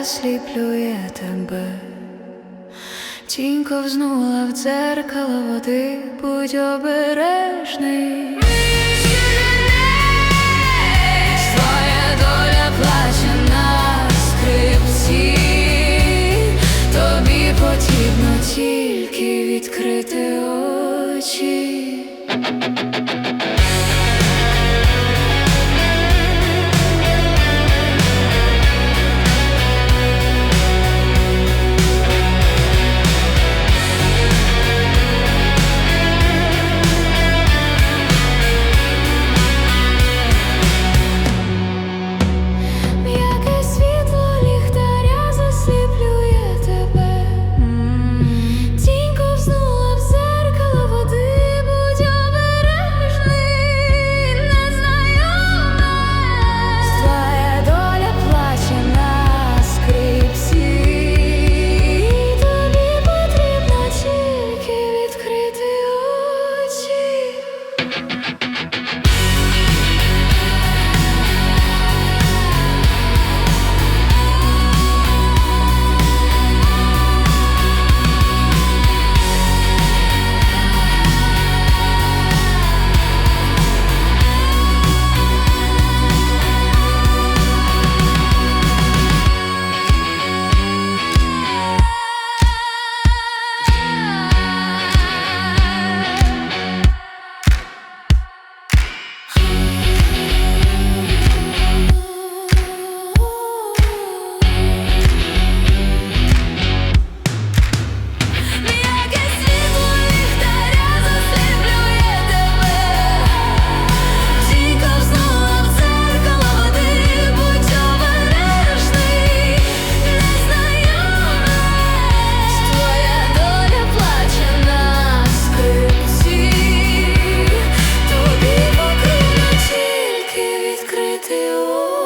осліплює тебе. Тінь ковзнула в дзеркало води, будь обережний, to you.